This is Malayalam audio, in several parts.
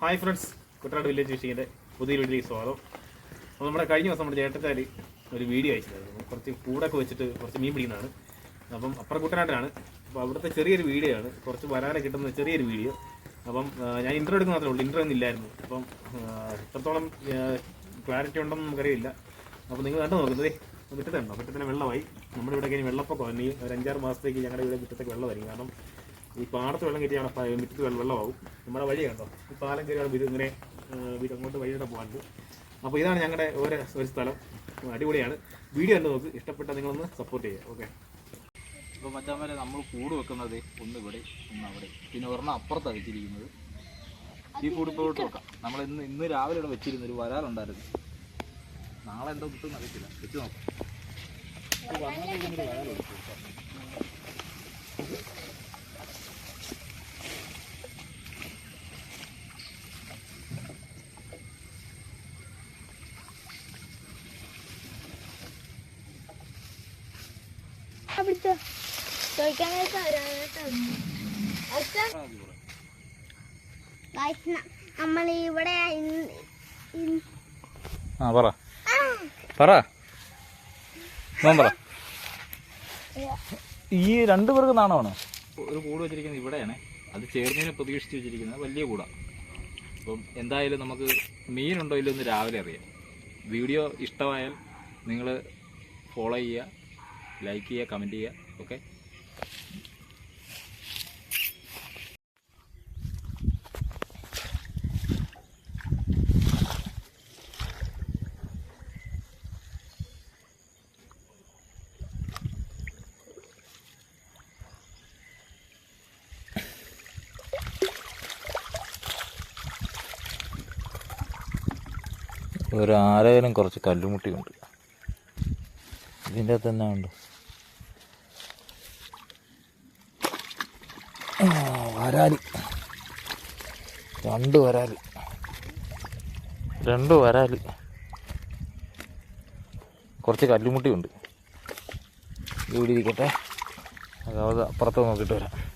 ഹായ് ഫ്രണ്ട്സ് കുട്ടനാട് വില്ലേജ് ഫിഷിങ്ങിന്റെ പുതിയ വീട്ടിലേക്ക് സ്വാഗതം. അപ്പോൾ നമ്മുടെ കഴിഞ്ഞ ദിവസം നമ്മുടെ ചേട്ടത്താൽ ഒരു വീഡിയോ അയച്ചിട്ടുണ്ടായിരുന്നു. കുറച്ച് കൂടൊക്കെ വെച്ചിട്ട് കുറച്ച് മീൻ പിടിക്കുന്നതാണ്. അപ്പം അപ്പുറം കുട്ടനാട്ടിലാണ്. അപ്പോൾ അവിടുത്തെ ചെറിയൊരു വീഡിയോ ആണ്. കുറച്ച് വരാനെ കിട്ടുന്ന ചെറിയൊരു വീഡിയോ അപ്പം ഞാൻ ഇൻട്രോ എടുക്കുന്ന മാത്രമേ ഉള്ളൂ. ഇൻട്രോ ഒന്നും ഇല്ലായിരുന്നു. അപ്പം എത്രത്തോളം ക്ലാരിറ്റി ഉണ്ടെന്ന് നമുക്കറിയില്ല. അപ്പോൾ നിങ്ങൾ കണ്ടു നോക്കുന്നത് മുറ്റത്തുണ്ടോ മുറ്റത്തിന് വെള്ളമായി. നമ്മുടെ ഇവിടെ കഴിഞ്ഞ് വെള്ളപ്പൊക്കം. ഇനി ഒരു അഞ്ചാറ് മാസത്തേക്ക് ഞങ്ങളുടെ ഇവിടെ മുറ്റത്തേക്ക് വെള്ളമായിരിക്കും കാരണം ഈ പാടത്ത് വെള്ളം കയറ്റിയാണ് മിറ്റത്ത് വെള്ളം വെള്ളമാവും. നമ്മുടെ വഴി കണ്ടോ? ഈ പാലം കയറിയാണ് വീട് ഇത് ഇങ്ങനെ വീട് അങ്ങോട്ട് വഴിയുടെ പോകാനുണ്ട്. അപ്പോൾ ഇതാണ് ഞങ്ങളുടെ ഒരു ഒരു സ്ഥലം. അടിപൊളിയാണ്. വീഡിയോ കണ്ട് നോക്ക്. ഇഷ്ടപ്പെട്ട നിങ്ങളൊന്ന് സപ്പോർട്ട് ചെയ്യുക ഓക്കെ ഇപ്പോൾ മച്ചാന്മാരെ നമ്മൾ കൂട് വെക്കുന്നത് ഒന്ന് ഇവിടെ ഒന്ന് അവിടെ. പിന്നെ ഒരെണ്ണം അപ്പുറത്താണ് വെച്ചിരിക്കുന്നത്. ഈ കൂട് ഇപ്പോൾ ഇട്ട് വെക്കാം. നമ്മൾ ഇന്ന് ഇന്ന് രാവിലെ ഇവിടെ വെച്ചിരുന്ന ഒരു വരാറുണ്ടായിരുന്നു നാളെ എന്തോ കിട്ടും അറിയത്തില്ല വെച്ച് നോക്കാം. വന്നത് നമ്മൾ ഇവിടെ ആ പറ. പറ. മോൻ പറ. ഈ രണ്ടു പേർക്ക് നാണമാണ്? ഒരു കൂട് വെച്ചിരിക്കുന്നത് ഇവിടെയാണ്. അത് ചേർന്നതിനെ പ്രതീക്ഷിച്ച് വെച്ചിരിക്കുന്നത് വലിയ കൂടാണ് അപ്പം എന്തായാലും നമുക്ക് മീനുണ്ടോ ഇല്ലെന്ന് രാവിലെ അറിയാം. വീഡിയോ ഇഷ്ടമായാൽ നിങ്ങൾ ഫോളോ ചെയ്യുക. ലൈക്ക് ചെയ്യുക കമന്റ് ചെയ്യുക ഓക്കെ ഒരു ആരകനും കുറച്ച് കല്ലുമുട്ടിയുണ്ട്. ഇതിന്റെ തന്നെ ഉണ്ട്? വരാലി. രണ്ട് വരാൽ. രണ്ട് വരാൽ. കുറച്ച് കല്ലുമുട്ടിയുണ്ട് ഇവിടെ ഇരിക്കട്ടെ. അതാവത് അപ്പുറത്ത് നോക്കിയിട്ട് വരാം.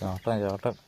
ചാട്ടം ചാട്ടം.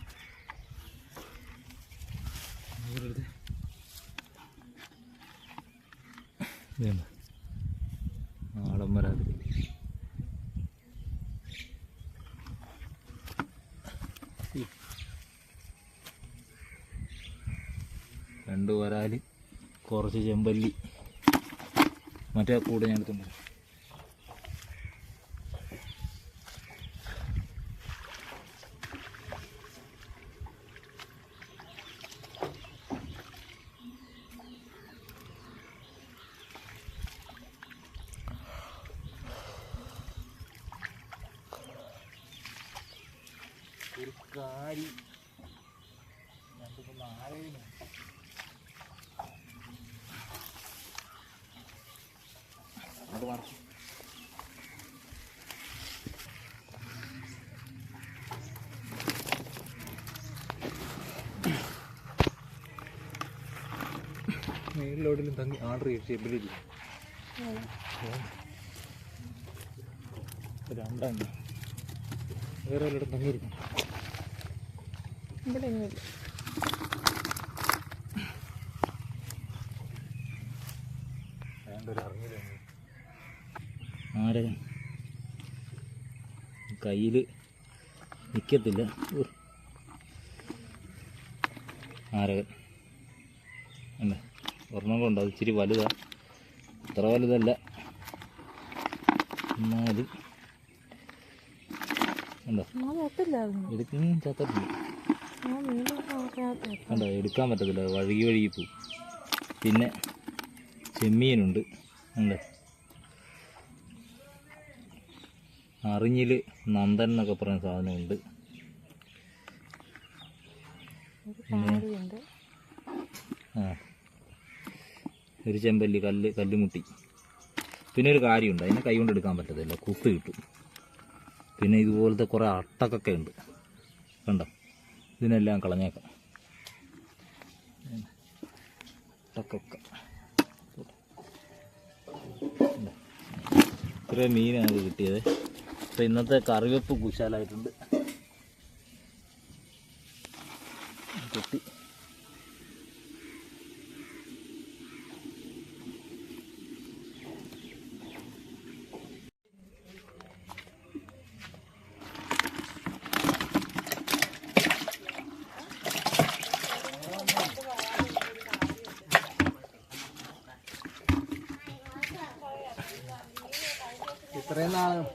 നാടൻ വരാതി രണ്ട് വരാൽ കുറച്ച് ചെമ്പല്ലി. മറ്റേ കൂടെ ഞാൻ എടുത്തുണ്ട് ഒരു കാരി രണ്ടു നാളേനും അത് തങ്ങി ആർഡർ ചെയ്ത് എബിലില്ല രണ്ടാണ് വേറെ വല്ലയിടം തങ്ങിയിരിക്കും ഇവിടെ ഒന്നുമില്ല ആരെ? കയ്യിൽ നിൽക്കത്തില്ല. ആരകൻ അല്ല? ഒരെണ്ണം കൊണ്ട് അത് ഇച്ചിരി വലുതാ. അത്ര വലുതല്ല. എന്നാലും. ഉണ്ടോ? എടുക്കും ചത്തട്ടില്ല കണ്ടോ എടുക്കാൻ പറ്റത്തില്ല. വഴുകി വഴുകി പോവും. പിന്നെ ചെമ്മീനുണ്ട്. ഉണ്ട് അറിഞ്ഞിൽ നന്ദൻ എന്നൊക്കെ പറയുന്ന സാധനമുണ്ട്. ആ ഒരു ചെമ്പല്ലി കല്ല് കല്ലുമുട്ടി. പിന്നെ ഒരു കാര്യമുണ്ട്. അതിനെ കൈകൊണ്ട് എടുക്കാൻ പറ്റത്തില്ല. കുത്ത് കിട്ടും. പിന്നെ ഇതുപോലത്തെ കുറേ അട്ടക്കൊക്കെ ഉണ്ട്. കണ്ടോ? ഇതിനെല്ലാം കളഞ്ഞേക്കാം? ഇത്രയും മീനാണ് കിട്ടിയത്. അപ്പോൾ ഇന്നത്തെ കറിവെപ്പ് കുശാലായിട്ടുണ്ട്. ഇത്രയും നാളും